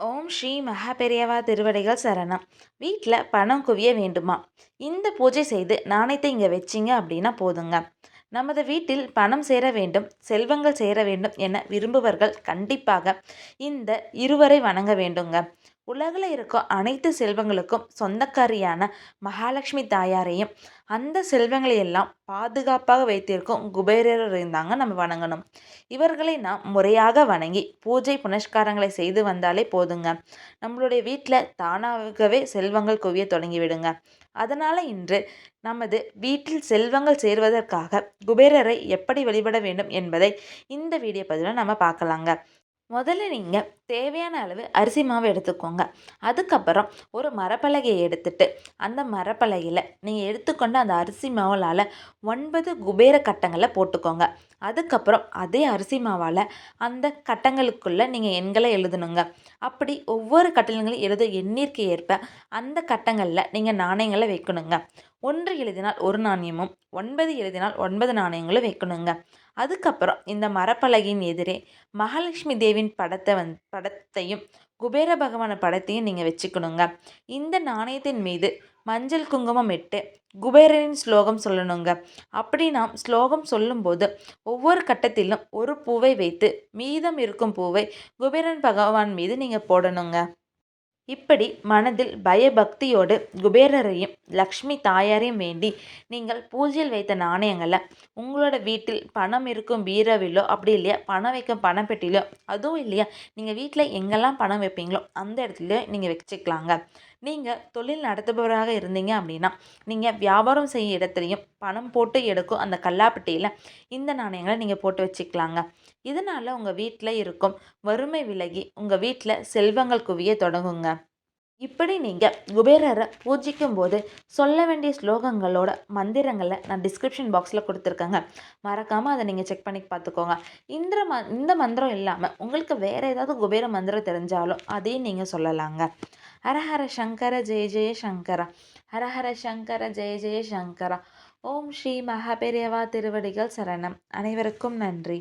ஓம் ஸ்ரீ மகாபெரியவா திருவடிகள் சரணம். வீட்டில் பணம் குவிய வேண்டுமா? இந்த பூஜை செய்து நாணயத்தை இங்கே வச்சிங்க அப்படின்னா போதுங்க. நமது வீட்டில் பணம் சேர வேண்டும் செல்வங்கள் சேர வேண்டும் என விரும்புவர்கள் கண்டிப்பாக இந்த இருவரை வணங்க வேண்டுங்க. உலகில் இருக்க அனைத்து செல்வங்களுக்கும் சொந்தக்காரியான மகாலட்சுமி தாயாரையும் அந்த செல்வங்களை எல்லாம் பாதுகாப்பாக வைத்திருக்கும் குபேரர் இருந்தாங்க நம்ம வணங்கணும். இவர்களை நாம் முறையாக வணங்கி பூஜை புனஸ்காரங்களை செய்து வந்தாலே போதுங்க. நம்மளுடைய வீட்டில் தானாகவே செல்வங்கள் குவிய தொடங்கிவிடுங்க. அதனால் இன்று நமது வீட்டில் செல்வங்கள் சேர்வதற்காக குபேரரை எப்படி வழிபட வேண்டும் என்பதை இந்த வீடியோ பதிவில் நம்ம பார்க்கலாங்க. முதல்ல நீங்கள் தேவையான அளவு அரிசி மாவு எடுத்துக்கோங்க. அதுக்கப்புறம் ஒரு மரப்பலகையை எடுத்துட்டு அந்த மரப்பலகையில் நீங்கள் எடுத்துக்கொண்டு அந்த அரிசி மாவலால் ஒன்பது குபேர கட்டங்களை போட்டுக்கோங்க. அதுக்கப்புறம் அதே அரிசி மாவால் அந்த கட்டங்களுக்குள்ளே நீங்கள் எண்களை எழுதணுங்க. அப்படி ஒவ்வொரு கட்டணங்களையும் எழுத எண்ணிற்கு ஏற்ப அந்த கட்டங்களில் நீங்கள் நாணயங்களை வைக்கணுங்க. ஒன்று எழுதினால் ஒரு நாணயமும் ஒன்பது எழுதினால் ஒன்பது நாணயங்களும் வைக்கணுங்க. அதுக்கப்புறம் இந்த மரப்பலகையின் எதிரே மகாலட்சுமி தேவின் படத்தை வந் படத்தையும் குபேர பகவான படத்தையும் நீங்கள் வச்சுக்கணுங்க. இந்த நாணயத்தின் மீது மஞ்சள் குங்குமம் இட்டு குபேரனின் ஸ்லோகம் சொல்லணுங்க. அப்படி நாம் ஸ்லோகம் சொல்லும்போது ஒவ்வொரு கட்டத்திலும் ஒரு பூவை வைத்து மீதம் இருக்கும் பூவை குபேரன் பகவான் மீது நீங்கள் போடணுங்க. இப்படி மனதில் பயபக்தியோடு குபேரரையும் லக்ஷ்மி தாயாரையும் வேண்டி நீங்கள் பூஜையில் வைத்த நாணயங்களை உங்களோட வீட்டில் பணம் இருக்கும் பீரோவிலோ அப்படி இல்லையா? பணம் வைக்கும் பணப்பெட்டியிலோ அதுவும் இல்லையா? நீங்கள் வீட்டில் எங்கெல்லாம் பணம் வைப்பீங்களோ அந்த இடத்துலையோ நீங்கள் வச்சுக்கலாங்க. நீங்கள் தொழில் நடத்துபவராக இருந்தீங்க அப்படின்னா நீங்கள் வியாபாரம் செய்யும் இடத்துலையும் பணம் போட்டு எடுக்கும் அந்த கல்லாப்பட்டியில் இந்த நாணயங்களை நீங்கள் போட்டு வச்சுக்கலாங்க. இதனால் உங்கள் வீட்டில் இருக்கும் வறுமை விலகி உங்கள் வீட்டில் செல்வங்கள் குவிய தொடங்குங்க. இப்படி நீங்கள் குபேரரை பூஜிக்கும் போது சொல்ல வேண்டிய ஸ்லோகங்களோட மந்திரங்களை நான் டிஸ்கிரிப்ஷன் பாக்ஸில் கொடுத்துருக்கேங்க. மறக்காமல் அதை நீங்கள் செக் பண்ணி பார்த்துக்கோங்க. இந்த ம இந்த மந்திரம் இல்லாமல் உங்களுக்கு வேறு ஏதாவது குபேர மந்திரம் தெரிஞ்சாலும் அதையும் நீங்கள் சொல்லலாங்க. ஹரஹர சங்கர ஜெய ஜெய சங்கரா. ஹரஹர சங்கர ஜெய ஜெய சங்கரா. ஓம் ஸ்ரீ மகாபெரியவா திருவடிகள் சரணம். அனைவருக்கும் நன்றி.